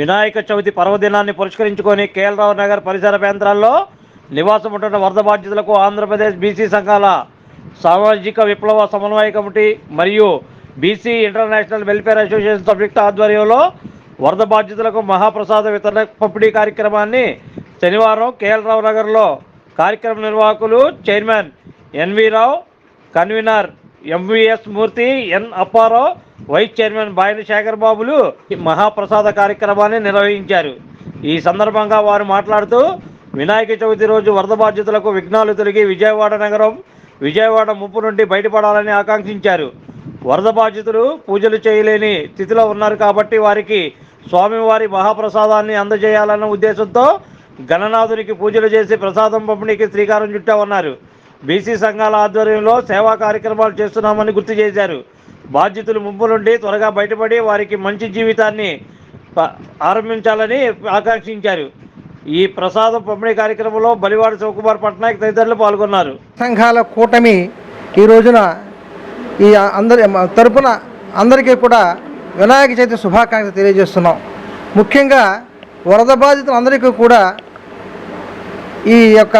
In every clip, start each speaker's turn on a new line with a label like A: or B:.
A: వినాయక చవితి పర్వదినాన్ని పురస్కరించుకొని కేఎల్రావు నగర్ పరిసర ప్రాంతాల్లో నివాసం ఉంటున్న వరద బాధ్యతలకు ఆంధ్రప్రదేశ్ బీసీ సంఘాల సామాజిక విప్లవ సమన్వయ కమిటీ మరియు బీసీ ఇంటర్నేషనల్ వెల్ఫేర్ అసోసియేషన్ సంయుక్త ఆధ్వర్యంలో వరద బాధ్యతలకు మహాప్రసాద వితరణ పంపిణీ కార్యక్రమాన్ని శనివారం కేఎల్రావు నగర్లో కార్యక్రమ నిర్వాహకులు chairman NV Rao convener MVS Murthy N Apparao vice chairman Baina Shekhar Babulu మహాప్రసాద కార్యక్రమాన్ని నిర్వహించారు. ఈ సందర్భంగా వారు మాట్లాడుతూ వినాయక చవితి రోజు వరద బాధ్యతలకు విఘ్నాలు తొలగి విజయవాడ నగరం విజయవాడ ముప్పు నుండి బయటపడాలని ఆకాంక్షించారు. వరద బాధితులు పూజలు చేయలేని స్థితిలో ఉన్నారు కాబట్టి వారికి స్వామివారి మహాప్రసాదాన్ని అందజేయాలన్న ఉద్దేశంతో గణనాథునికి పూజలు చేసి ప్రసాదం పంపిణీకి శ్రీకారం చుట్టామన్నారు. బీసీ సంఘాల ఆధ్వర్యంలో సేవా కార్యక్రమాలు చేస్తున్నామని గుర్తు చేశారు. బాధ్యతలు ముంపు నుండి త్వరగా బయటపడి వారికి మంచి జీవితాన్ని ఆరంభించాలని ఆకాంక్షించారు. ఈ ప్రసాదం పంపిణీ కార్యక్రమంలో బలివాడ శివకుమార్ పట్నాయక్ తదితరులు పాల్గొన్నారు.
B: సంఘాల కూటమి ఈ రోజున ఈ అందరి తరపున అందరికీ కూడా వినాయక చవితి శుభాకాంక్షలు తెలియజేస్తున్నాం. ముఖ్యంగా వరద బాధితులందరికీ కూడా ఈ యొక్క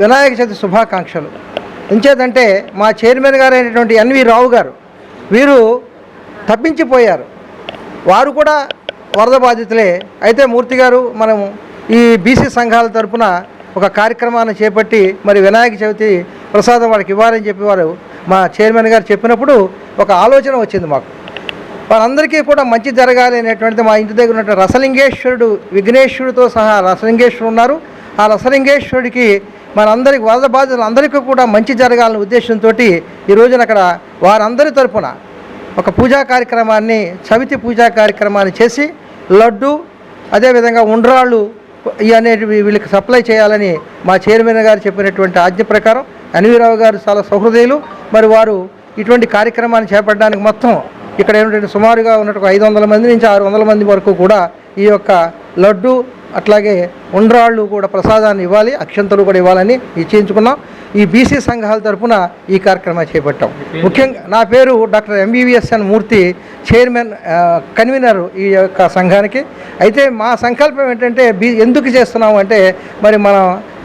B: వినాయక చవితి శుభాకాంక్షలు. ఎంచేదంటే మా చైర్మన్ గారు అయినటువంటి ఎన్వి రావు గారు వీరు తప్పించిపోయారు. వారు కూడా వరద బాధితులే. అయితే మూర్తి గారు మనం ఈ బీసీ సంఘాల తరపున ఒక కార్యక్రమాన్ని చేపట్టి మరి వినాయక చవితి ప్రసాదం వారికి ఇవ్వాలని చెప్పి వారు మా చైర్మన్ గారు చెప్పినప్పుడు ఒక ఆలోచన వచ్చింది మాకు. వారందరికీ కూడా మంచి జరగాలి అనేటువంటిది మా ఇంటి దగ్గర ఉన్నటువంటి రసలింగేశ్వరుడు విఘ్నేశ్వరుడితో సహా రసలింగేశ్వరుడు ఉన్నారు. ఆ రసలింగేశ్వరుడికి మనందరికి వరద బాధితులు అందరికీ కూడా మంచి జరగాలనే ఉద్దేశంతో ఈ రోజున అక్కడ వారందరి తరపున ఒక పూజా కార్యక్రమాన్ని చవితి పూజా కార్యక్రమాన్ని చేసి లడ్డు అదేవిధంగా ఉండ్రాళ్ళు అనేటివి వీళ్ళకి సప్లై చేయాలని మా చైర్మన్ గారు చెప్పినటువంటి ఆజ్ఞ ప్రకారం అనివీరావు గారు చాలా సహృదయులు. మరి వారు ఇటువంటి కార్యక్రమాన్ని చేపట్టడానికి మొత్తం ఇక్కడ ఏమిటంటే సుమారుగా ఉన్నట్టు ఐదు వందల మంది నుంచి ఆరు వందల మంది వరకు కూడా ఈ యొక్క లడ్డు అట్లాగే ఉండ్రాళ్ళు కూడా ప్రసాదాన్ని ఇవ్వాలి అక్షంతలు కూడా ఇవ్వాలని నిశ్చయించుకున్నాం. ఈ బీసీ సంఘాల తరఫున ఈ కార్యక్రమాన్ని చేపట్టాం. ముఖ్యంగా నా పేరు doctor MBVSN Murthy chairman convener ఈ యొక్క సంఘానికి. అయితే మా సంకల్పం ఏంటంటే బీ ఎందుకు చేస్తున్నాం అంటే మరి మన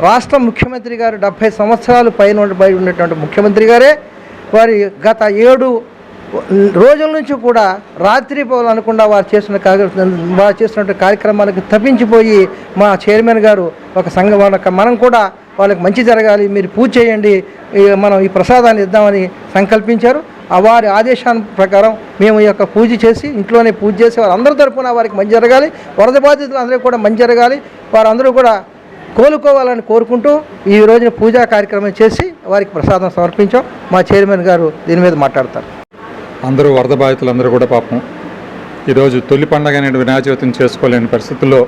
B: రాష్ట్ర ముఖ్యమంత్రి గారు డెబ్భై సంవత్సరాలు పైన ఉండి ఉన్నటువంటి ముఖ్యమంత్రి గారే వారి గత ఏడు రోజుల నుంచి కూడా రాత్రి పోవాలనకుండా వారు చేసిన వారు చేస్తున్న కార్యక్రమాలకు తప్పించిపోయి మా చైర్మన్ గారు ఒక సంఘం మనం కూడా వాళ్ళకి మంచి జరగాలి మీరు పూజ చేయండి మనం ఈ ప్రసాదాన్ని ఇద్దామని సంకల్పించారు. ఆ వారి ఆదేశాల ప్రకారం మేము ఈ యొక్క పూజ చేసి ఇంట్లోనే పూజ చేసి వారందరి తరపున వారికి మంచి జరగాలి. వరద బాధితులు అందరూ కూడా మంచి జరగాలి. వారందరూ కూడా కోలుకోవాలని కోరుకుంటూ ఈ రోజున పూజా కార్యక్రమం చేసి వారికి ప్రసాదం సమర్పించాం. మా చైర్మన్ గారు దీని మీద మాట్లాడతారు.
C: అందరూ వరద బాధితులందరూ కూడా పాపం. ఈరోజు తొలి పండగ అనేది వినాయక చవితిని చేసుకోలేని పరిస్థితుల్లో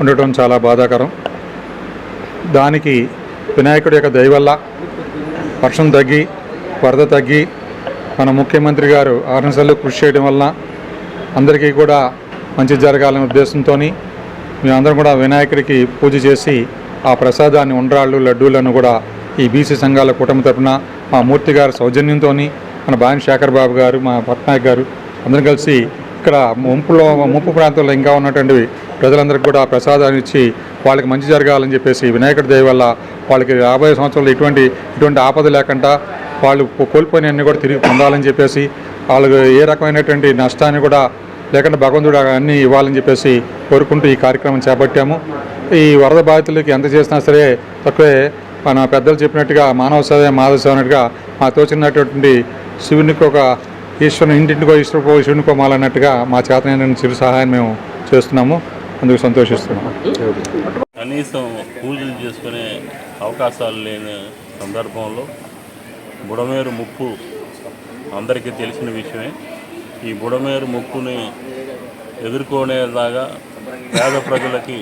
C: ఉండటం చాలా బాధాకరం. దానికి వినాయకుడి యొక్క దయ వల్ల వర్షం తగ్గి వరద తగ్గి మన ముఖ్యమంత్రి గారు ఆర్నసలు కృషి చేయడం వలన అందరికీ కూడా మంచి జరగాలనే ఉద్దేశంతో మేమందరం కూడా వినాయకుడికి పూజ చేసి ఆ ప్రసాదాన్ని ఉండ్రాళ్ళు లడ్డూలను కూడా ఈ బీసీ సంఘాల కూటమి తరపున మా మూర్తి గారి సౌజన్యంతో మన బాయన్ శేఖర్ బాబు గారు మా పట్నాయక్ గారు అందరం కలిసి ఇక్కడ ముంపులో ముంపు ప్రాంతంలో ఇంకా ఉన్నటువంటి ప్రజలందరికీ కూడా ప్రసాదాన్ని ఇచ్చి వాళ్ళకి మంచి జరగాలని చెప్పేసి వినాయకుడి దయ వల్ల వాళ్ళకి రాబోయే సంవత్సరంలో ఇటువంటి ఇటువంటి ఆపద లేకుండా వాళ్ళు కోల్పోయినవన్నీ కూడా తిరిగి పొందాలని చెప్పేసి వాళ్ళకు ఏ రకమైనటువంటి నష్టాన్ని కూడా లేకుండా భగవంతుడు అన్నీ ఇవ్వాలని చెప్పేసి కోరుకుంటూ ఈ కార్యక్రమం చేపట్టాము. ఈ వరద బాధితులకి ఎంత చేసినా సరే తక్కువే మన పెద్దలు చెప్పినట్టుగా మానవ సేవ మాధవ సేవ అన్నట్టుగా మా తోచినటువంటి శివునికి ఒక ఈశ్వరుని ఇంటింటికో ఈశ్వరుకో శివునికో మాలన్నట్టుగా మా చేతనైన చిరు సహాయం మేము చేస్తున్నాము. అందుకు సంతోషిస్తున్నాము
D: కనీసం పూజలు చేసుకునే అవకాశాలు లేని సందర్భంలో బుడమేరు ముప్పు అందరికీ తెలిసిన విషయమే. ఈ బుడమేరు ముప్పుని ఎదుర్కొనేలాగా పేద ప్రజలకి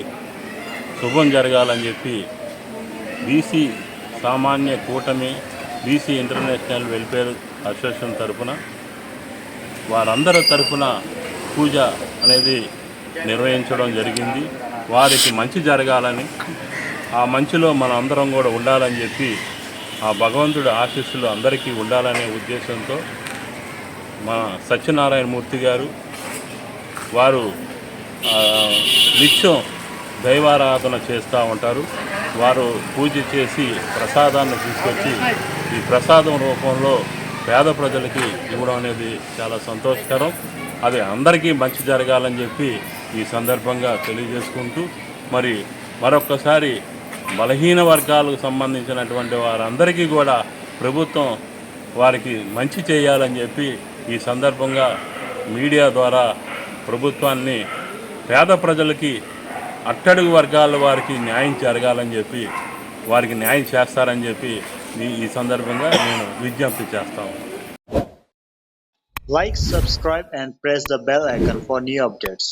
D: శుభం జరగాలని చెప్పి బీసీ సామాన్య కూటమి బీసీ ఇంటర్నేషనల్ వెల్ఫేర్ అసోసియేషన్ తరపున వారందరి తరపున పూజ అనేది నిర్వహించడం జరిగింది. వారికి మంచి జరగాలని ఆ మంచిలో మన అందరం కూడా ఉండాలని చెప్పి ఆ భగవంతుడి ఆశీస్సులు అందరికీ ఉండాలనే ఉద్దేశంతో మా సత్యనారాయణ మూర్తి గారు వారు నిత్యం దైవారాధన చేస్తూ ఉంటారు. వారు పూజ చేసి ప్రసాదాన్ని తీసుకొచ్చి ఈ ప్రసాదం రూపంలో పేద ప్రజలకి ఇవ్వడం అనేది చాలా సంతోషకరం. అది అందరికీ మంచి జరగాలని చెప్పి ఈ సందర్భంగా తెలియజేసుకుంటూ మరి మరొక్కసారి బలహీన వర్గాలకు సంబంధించినటువంటి వారందరికీ కూడా ప్రభుత్వం వారికి మంచి చేయాలని చెప్పి ఈ సందర్భంగా మీడియా ద్వారా ప్రభుత్వాన్ని పేద ప్రజలకి అట్టడుగు వర్గాల వారికి న్యాయం జరగాలని చెప్పి వారికి న్యాయం చేస్తారని చెప్పి ఈ- ఈ సందర్భంగా నేను విజ్ఞప్తి చేస్తాను
E: like subscribe and press the bell icon for new updates